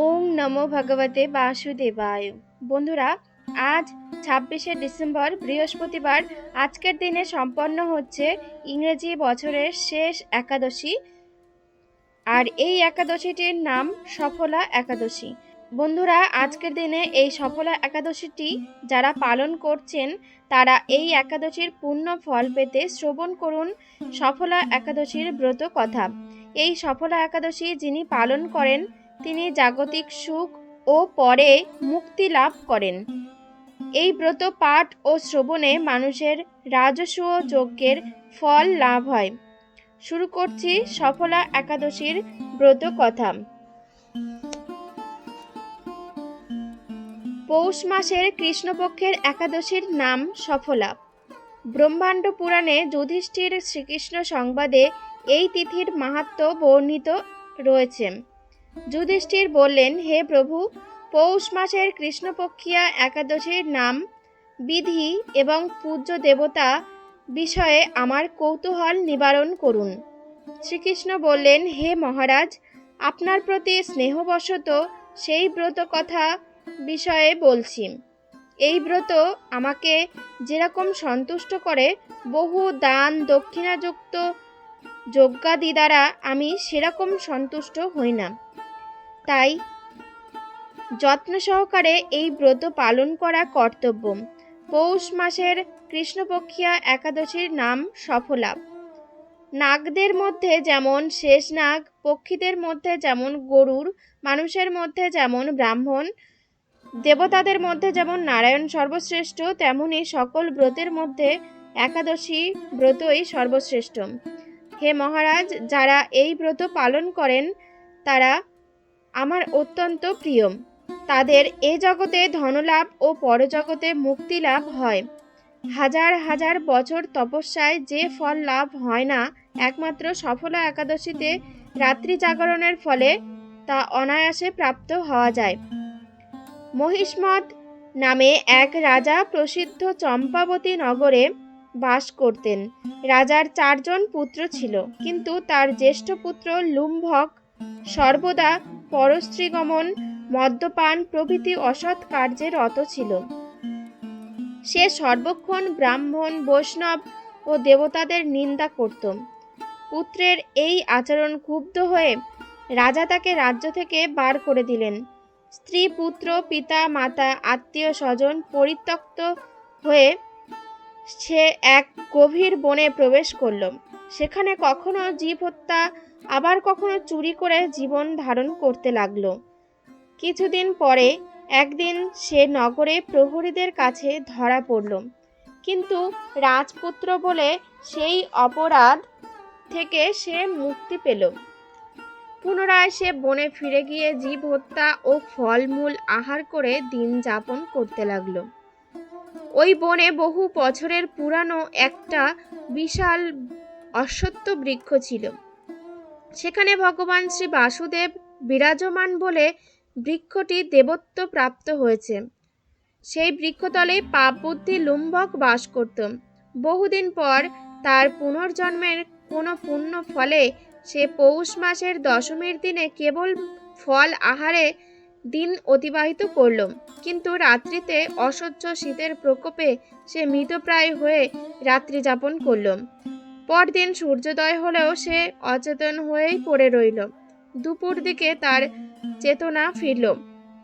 ওম নমো ভগবতে বাসুদেবায়। বন্ধুরা, আজ ছাব্বিশে ডিসেম্বর, বৃহস্পতিবার, আজকের দিনে সম্পন্ন হচ্ছে ইংরেজি বছরের শেষ একাদশী। আর এই একাদশীটির নাম সফলা একাদশী। বন্ধুরা, আজকের দিনে এই সফলা একাদশীটি যারা পালন করছেন, তারা এই একাদশীর পূর্ণ ফল পেতে শ্রবণ করুন সফলা একাদশীর ব্রত কথা। এই সফলা একাদশী যিনি পালন করেন তিনি জাগতিক সুখ ও পরে মুক্তি লাভ করেন। এই ব্রত পাঠ ও শ্রবণে মানুষের রাজস্ব যজ্ঞের ফল লাভ হয়। শুরু করছি সফলা একাদশীর ব্রত কথা। পৌষ মাসের কৃষ্ণপক্ষের একাদশীর নাম সফলা। ব্রহ্মাণ্ড পুরাণে যুধিষ্ঠির শ্রীকৃষ্ণ সংবাদে এই তিথির মাহাত্ম বর্ণিত রয়েছে। যুধিষ্ঠির বললেন, হে প্রভু, পৌষ মাসের কৃষ্ণপক্ষিয়া একাদশীর নাম, বিধি এবং পূজ্য দেবতা বিষয়ে আমার কৌতূহল নিবারণ করুন। শ্রীকৃষ্ণ বললেন, হে মহারাজ, আপনার প্রতি স্নেহবশত সেই ব্রত কথা বিষয়ে বলছি। এই ব্রত আমাকে যেরকম সন্তুষ্ট করে, বহু দান দক্ষিণাযুক্ত যজ্ঞাদি দ্বারা আমি সেরকম সন্তুষ্ট হই না। তাই যত্ন সহকারে এই ব্রত পালন করা কর্তব্য। পৌষ মাসের কৃষ্ণপক্ষিয়া একাদশীর নাম সফলা। নাগদের মধ্যে যেমন শেষ নাগ, পক্ষীদের মধ্যে যেমন গরুর, মানুষের মধ্যে যেমন ব্রাহ্মণ, দেবতাদের মধ্যে যেমন নারায়ণ সর্বশ্রেষ্ঠ, তেমনি সকল ব্রতের মধ্যে একাদশী ব্রতই সর্বশ্রেষ্ঠ। হে মহারাজ, যারা এই ব্রত পালন করেন, তারা আমার অত্যন্ত প্রিয়। তাদের এ জগতে ধনলাভ ও পরজগতে মুক্তি লাভ হয়। হাজার হাজার বছর তপস্যায় যে ফল লাভ হয় না, একমাত্র সফলা একাদশীতে রাত্রি জাগরণের ফলে তা অনায়াসে প্রাপ্ত হওয়া যায়। মহিষ্মদ নামে এক রাজা প্রসিদ্ধ চম্পাবতী নগরে বাস করতেন। রাজার চারজন পুত্র ছিল, কিন্তু তার জ্যেষ্ঠ পুত্র লুম্ভক সর্বদা পরস্ত্রীগমন মদ্যপান প্রভৃতি অসৎ কার্যে রত ছিল। সে সর্বক্ষণ ব্রাহ্মণ, বৈষ্ণব ও দেবতাদের নিন্দা করত। পুত্রের এই আচরণ ক্ষুব্ধ হয়ে রাজা তাকে রাজ্য থেকে বার করে দিলেন। স্ত্রী, পুত্র, পিতা, মাতা, আত্মীয়, স্বজন পরিত্যক্ত হয়ে সে এক গভীর বনে প্রবেশ করল। সেখানে কখনো জীব হত্যা আবার কখনো চুরি করে জীবন ধারণ করতে লাগল। কিছুদিন পরে একদিন সে নগরে প্রহরীদের কাছে ধরা পড়ল। কিন্তু রাজপুত্র বলে সেই অপরাধ থেকে সে মুক্তি পেল। পুনরায় সে বনে ফিরে গিয়ে জীব হত্যা ও ফলমূল আহার করে দিন যাপন করতে লাগল। ওই বনে বহু বছরের পুরানো একটা বিশাল অশ্বত্থ বৃক্ষ ছিল। সেখানে ভগবান শ্রী বাসুদেব বিরাজমান বলে বৃক্ষটি দেবত্ব প্রাপ্ত হয়েছে। সেই বৃক্ষতলে পাপ বুদ্ধি লুম্বক বাস করত। বহুদিন পর তার পুনর্জন্মের কোনো পুণ্য ফলে সে পৌষ মাসের দশমীর দিনে কেবল ফল আহারে দিন অতিবাহিত করল। কিন্তু রাত্রিতে অসহ্য শীতের প্রকোপে সে মৃতপ্রায় হয়ে রাত্রি যাপন করল। পরদিন সূর্যোদয় হলেও সে অচেতন হয়েই পড়ে রইল। দুপুর দিকে তার চেতনা ফিরল।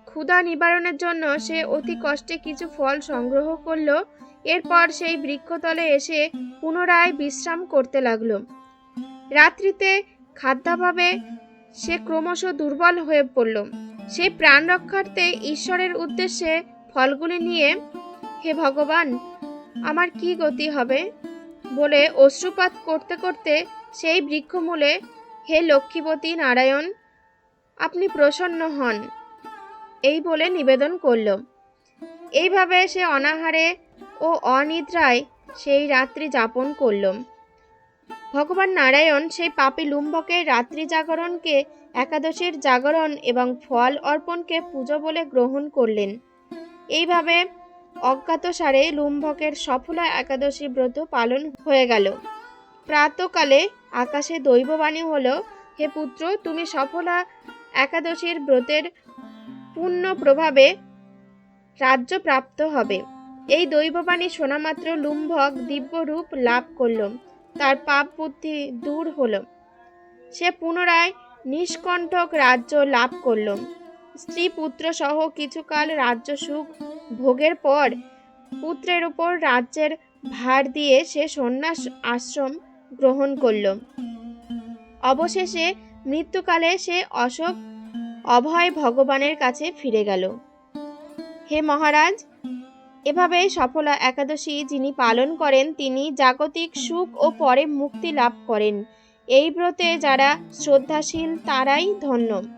ক্ষুধা নিবারণের জন্য সে অতি কষ্টে কিছু ফল সংগ্রহ করল। এরপর সেই বৃক্ষতলে এসে পুনরায় বিশ্রাম করতে লাগল। রাত্রিতে খাদ্যাভাবে সে ক্রমশ দুর্বল হয়ে পড়ল। সে প্রাণ রক্ষার্থে ঈশ্বরের উদ্দেশ্যে ফলগুলি নিয়ে, হে ভগবান, আমার কি গতি হবে? বলে অশ্রুপাত করতে করতে সেই বৃক্ষমূলে, হে লক্ষ্মীপতি নারায়ণ, আপনি প্রসন্ন হন। এই বলে নিবেদন করল। এইভাবে সে অনাহারে ও অনিদ্রায় সেই রাত্রি যাপন করল। ভগবান নারায়ণ সেই পাপী লুম্বকের রাত্রি জাগরণকে, একাদশীর জাগরণ এবং ফল অর্পণকে পুজো বলে গ্রহণ করলেন। এইভাবে অজ্ঞাতসারে লুম্ভকের সফলা একাদশী ব্রত পালন হয়ে গেল। প্রাতকালে আকাশে দৈববাণী হলো, হে পুত্র, তুমি সফলা একাদশীর ব্রতের পূর্ণ প্রভাবে রাজ্য প্রাপ্ত হবে এই দৈববাণী শোনা মাত্র লুম্ভক দিব্যরূপ লাভ করল, তার পাপ বুদ্ধি দূর হল। সে পুনরায় নিষ্কণ্ঠক রাজ্য লাভ করল। স্ত্রী পুত্র সহ কিছুকাল রাজ্য সুখ ভোগের পর পুত্রের উপর রাজ্যের ভার দিয়ে সে সন্ন্যাস আশ্রম গ্রহণ করল। অবশেষে মৃত্যুকালে সে অশোক অভয় ভগবানের কাছে ফিরে গেল। হে মহারাজ, এভাবে সফলা একাদশী যিনি পালন করেন, তিনি জাগতিক সুখ ও পরে মুক্তি লাভ করেন। এই ব্রতে যারা শ্রদ্ধাশীল, তারাই ধন্য।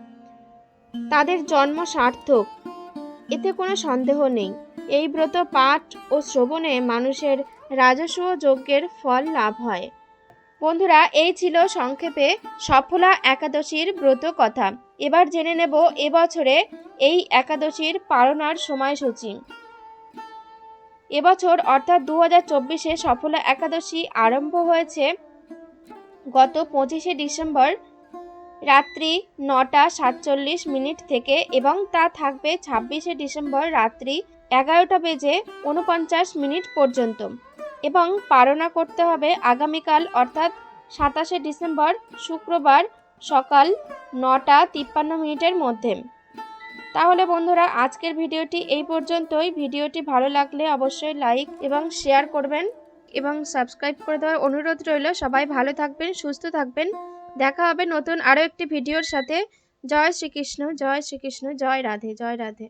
তাদের জন্ম সার্থক। এতে কোনো সন্দেহ নেই। এই ব্রত পাঠ ও শ্রবণে মানুষের রাজস্ব যজ্ঞের ফল লাভ হয়। বন্ধুরা, এই ছিল সংক্ষেপে সফলা একাদশীর ব্রত কথা। এবার জেনে নেব এবছরে এই একাদশীর পালনার সময়সূচি। এবছর অর্থাৎ দু হাজার চব্বিশে সফলা একাদশী আরম্ভ হয়েছে গত পঁচিশে ডিসেম্বর রাত্রি নটা সাতচল্লিশ মিনিট থেকে এবং তা থাকবে ছাব্বিশে ডিসেম্বর রাত্রি এগারোটা বেজে উনপঞ্চাশ মিনিট পর্যন্ত। এবং পালনা করতে হবে আগামীকাল অর্থাৎ সাতাশে ডিসেম্বর শুক্রবার সকাল নটা তিপ্পান্ন মিনিটের মধ্যে। তাহলে বন্ধুরা, আজকের ভিডিওটি এই পর্যন্তই। ভিডিওটি ভালো লাগলে অবশ্যই লাইক এবং শেয়ার করবেন এবং সাবস্ক্রাইব করে দেওয়ার অনুরোধ রইল। সবাই ভালো থাকবেন, সুস্থ থাকবেন। দেখা হবে নতুন আরও একটি ভিডিওর সাথে। জয় শ্রীকৃষ্ণ জয় শ্রীকৃষ্ণ, জয় রাধে জয় রাধে।